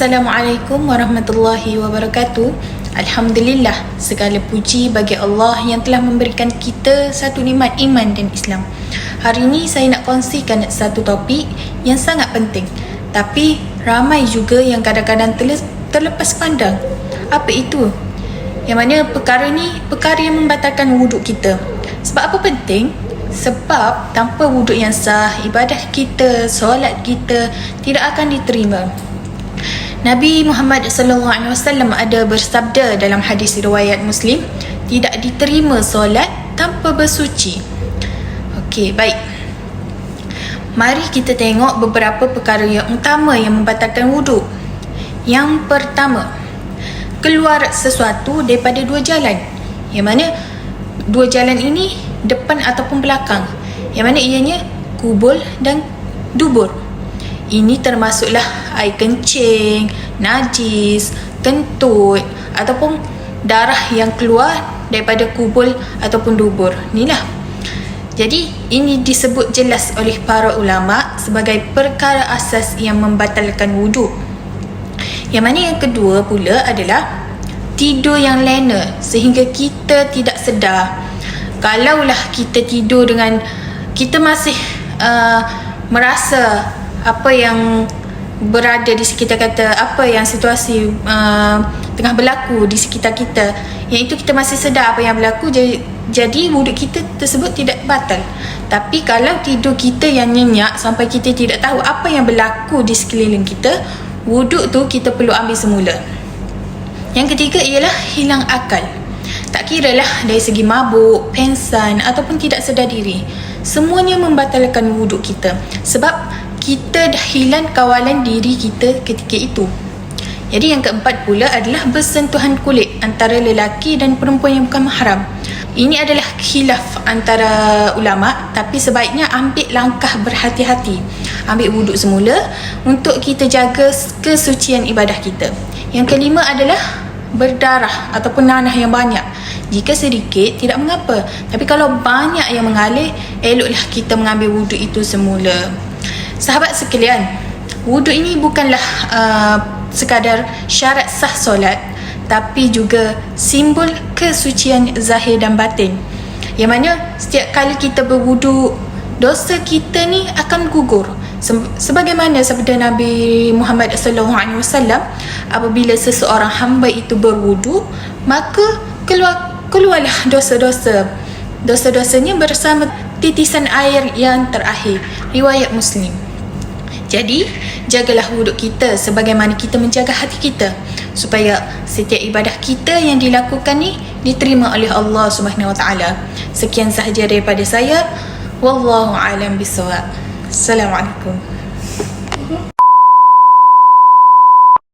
Assalamualaikum warahmatullahi wabarakatuh. Alhamdulillah segala puji bagi Allah yang telah memberikan kita satu nikmat iman dan Islam. Hari ini saya nak kongsikan satu topik yang sangat penting. Tapi ramai juga yang kadang-kadang terle- terlepas pandang. Apa itu? Yang mana perkara ni perkara yang membatalkan wuduk kita. Sebab apa penting? Sebab tanpa wuduk yang sah, ibadah kita, solat kita tidak akan diterima. Nabi Muhammad wasallam ada bersabda dalam hadis riwayat Muslim, tidak diterima solat tanpa bersuci. Okey, baik. Mari kita tengok beberapa perkara yang utama yang membatalkan wuduk. Yang pertama, keluar sesuatu daripada dua jalan. Yang mana dua jalan ini depan ataupun belakang. Yang mana ianya kubul dan dubur. Ini termasuklah air kencing, najis, kentut ataupun darah yang keluar daripada kubul ataupun dubur. Inilah. Jadi ini disebut jelas oleh para ulama sebagai perkara asas yang membatalkan wuduk. Yang mana yang kedua pula adalah tidur yang lena sehingga kita tidak sedar. Kalaulah kita tidur dengan kita masih uh, merasa apa yang berada di sekitar kita apa yang situasi uh, tengah berlaku di sekitar kita. Yang itu kita masih sedar apa yang berlaku jadi jadi wuduk kita tersebut tidak batal. Tapi kalau tidur kita yang nyenyak sampai kita tidak tahu apa yang berlaku di sekeliling kita wuduk tu kita perlu ambil semula. Yang ketiga ialah hilang akal. Tak kira lah dari segi mabuk, pensan ataupun tidak sedar diri. Semuanya membatalkan wuduk kita. Sebab kita dah hilang kawalan diri kita ketika itu. Jadi yang keempat pula adalah bersentuhan kulit antara lelaki dan perempuan yang bukan mahram. Ini adalah khilaf antara ulama tapi sebaiknya ambil langkah berhati-hati. Ambil wuduk semula untuk kita jaga kesucian ibadah kita. Yang kelima adalah berdarah ataupun nanah yang banyak. Jika sedikit tidak mengapa, tapi kalau banyak yang mengalir, eloklah kita mengambil wuduk itu semula. Sahabat sekalian, wuduk ini bukanlah uh, sekadar syarat sah solat tapi juga simbol kesucian zahir dan batin. Yang mana setiap kali kita berwuduk, dosa kita ni akan gugur. Sebagaimana sabda Nabi Muhammad sallallahu alaihi wasallam, apabila seseorang hamba itu berwuduk, maka keluar keluarlah dosa-dosa. Dosa-dosanya bersama titisan air yang terakhir. Riwayat Muslim. Jadi, jagalah wuduk kita sebagaimana kita menjaga hati kita supaya setiap ibadah kita yang dilakukan ni diterima oleh Allah Subhanahu Wa Taala. Sekian sahaja daripada saya. Wallahu a'lam bishawab. Assalamualaikum.